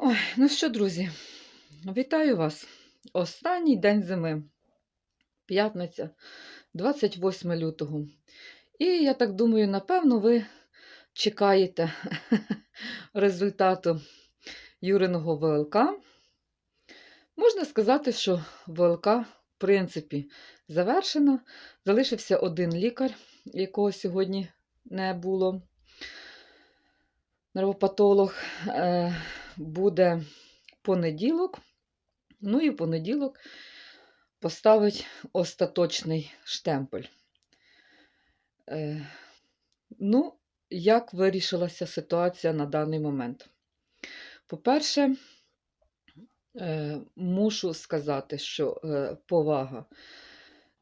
Ой, ну що, друзі, вітаю вас. Останній день зими, п'ятниця, 28 лютого. І я так думаю, напевно, ви чекаєте результату Юриного ВЛК. Можна сказати, що ВЛК, в принципі, завершена. Залишився один лікар, якого сьогодні не було. Нервопатолог. Буде понеділок. Ну і в понеділок поставить остаточний штемпель. Е, ну, як вирішилася ситуація на даний момент? По-перше, е, мушу сказати, що е, повага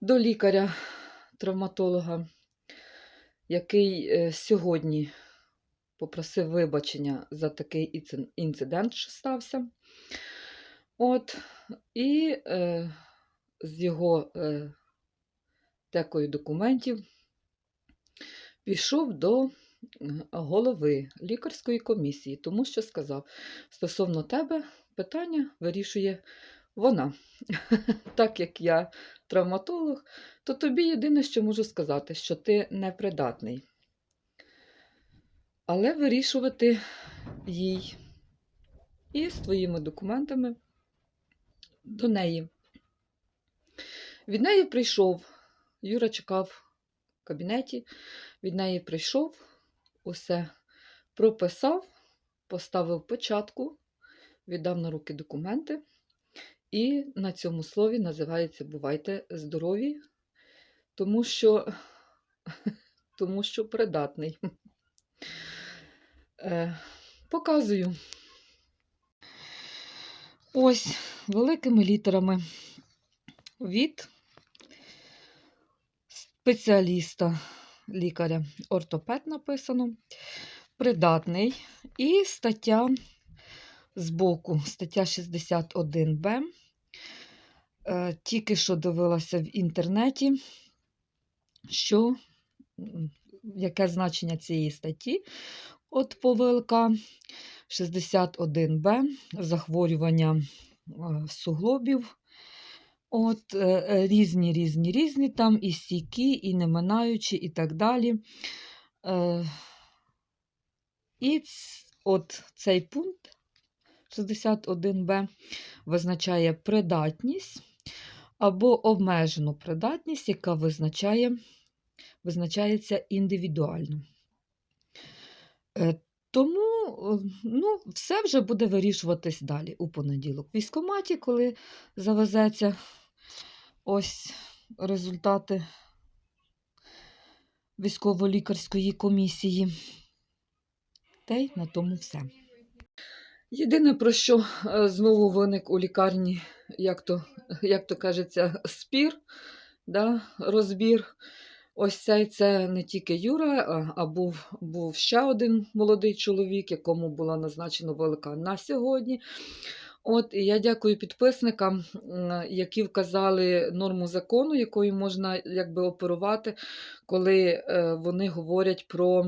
до лікаря-травматолога, який е, сьогодні попросив вибачення за такий інцидент, що стався. От, і е, з його е, текою документів пішов до голови лікарської комісії, тому що сказав, стосовно тебе питання вирішує вона. Так як я травматолог, то тобі єдине, що можу сказати, що ти непридатний. Але вирішувати їй і з твоїми документами до неї. Від неї прийшов, Юра чекав в кабінеті, від неї прийшов, усе прописав, поставив початку, віддав на руки документи. І на цьому слові називається Бувайте здорові, тому що, тому що придатний. Е, показую. Ось великими літерами від спеціаліста, лікаря ортопед написано, придатний. І стаття збоку, стаття 61б. Е, Тільки що дивилася в інтернеті, що яке значення цієї статті. От по ВЛК 61Б захворювання е, суглобів. От е, е, різні, різні, різні, там і стійкі, і не минаючі, і так далі. І от цей пункт 61Б визначає придатність або обмежену придатність, яка визначає, визначається індивідуально. Е, Тому е, ну, все вже буде вирішуватись далі у понеділок. В військкоматі, коли завезеться ось результати військово-лікарської комісії. Та й на тому все. Єдине, про що е, знову виник у лікарні, як то, як то кажеться, спір, да, розбір. Ось цей це не тільки Юра, а, був, був ще один молодий чоловік, якому була назначена велика на сьогодні. От, і я дякую підписникам, які вказали норму закону, якою можна якби оперувати, коли е, вони говорять про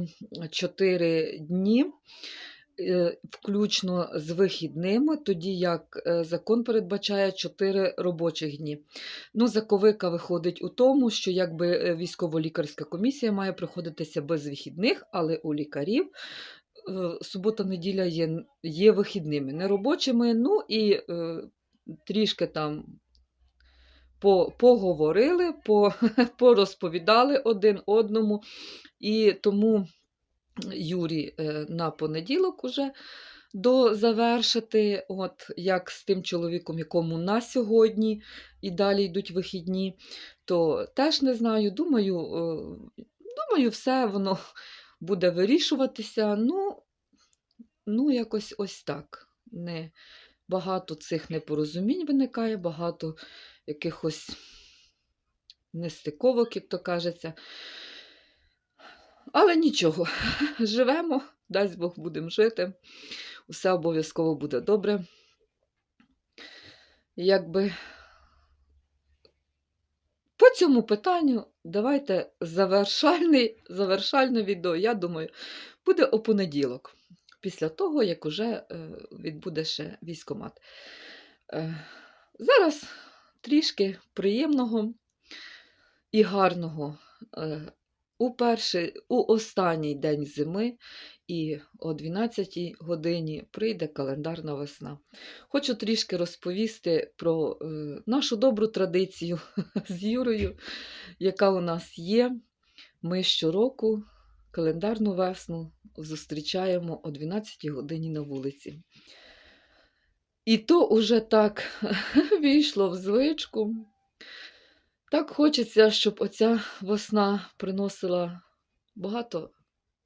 4 дні. Е, Включно з вихідними, тоді як е, закон передбачає 4 робочих дні. Ну, заковика виходить у тому, що якби е, військово-лікарська комісія має проходитися без вихідних, але у лікарів субота-неділя є, є вихідними, не робочими. Ну і е, трішки там по, поговорили, по, порозповідали один одному. І тому Юрій е, на понеділок уже до завершити, от як з тим чоловіком, якому на сьогодні і далі йдуть вихідні, то теж не знаю. Думаю, е, думаю, все воно буде вирішуватися. Ну, ну якось ось так. Не, багато цих непорозумінь виникає, багато якихось нестиковок, як то кажеться. Але нічого, живемо, дасть Бог будемо жити. Усе обов'язково буде добре. Якби по цьому питанню давайте завершальний, завершальне відео, я думаю, буде у понеділок. після того, як уже е, відбуде ще військомат. Е, Зараз трішки приємного і гарного. У перший, у останній день зими і о 12 годині прийде календарна весна. Хочу трішки розповісти про е, нашу добру традицію з Юрою, яка у нас є. Ми щороку календарну весну зустрічаємо о 12 годині на вулиці. І то уже так війшло в звичку. Так хочеться, щоб оця весна приносила багато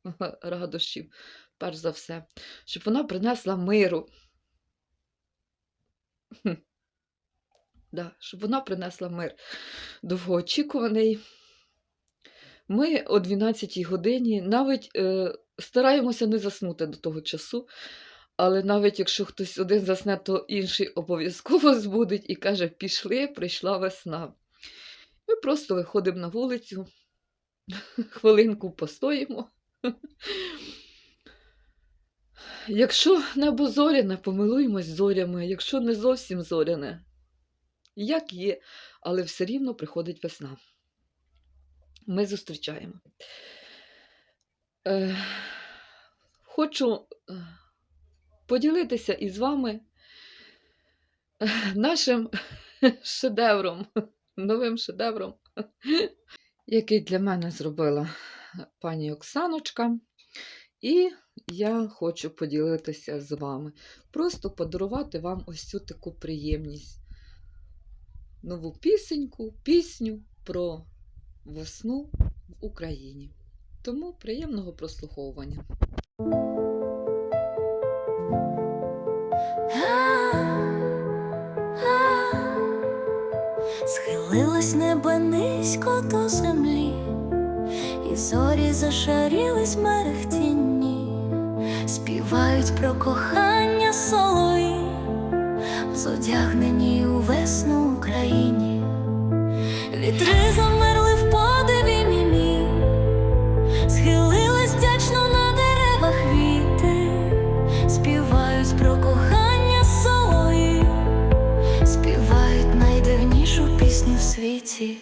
радощів, перш за все, щоб вона принесла миру. Да, щоб вона принесла мир довгоочікуваний. Ми о 12 годині навіть е, стараємося не заснути до того часу, але навіть якщо хтось один засне, то інший обов'язково збудить і каже: пішли, прийшла весна. Ми просто виходимо на вулицю, хвилинку постоїмо. Якщо небо зоряне, помилуємось зорями, якщо не зовсім зоряне, як є, але все рівно приходить весна. Ми зустрічаємо. Е, хочу е, поділитися із вами е, нашим шедевром, новим шедевром, який для мене зробила пані Оксаночка. І я хочу поділитися з вами. Просто подарувати вам ось цю таку приємність. Нову пісеньку, пісню про весну в Україні. Тому приємного прослуховування. Схилилось небо низько до землі, і зорі зашарілись мерехтінні, співають про кохання світі.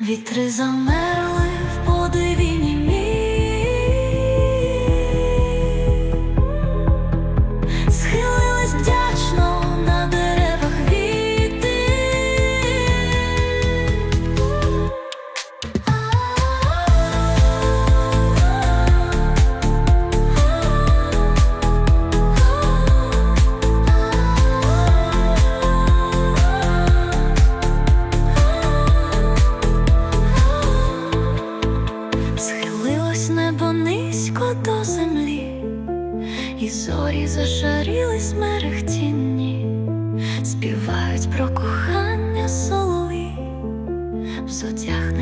Вітри замерли в подиві до землі, і зорі зашарілись мерехтінні, співають про кохання солові в зодя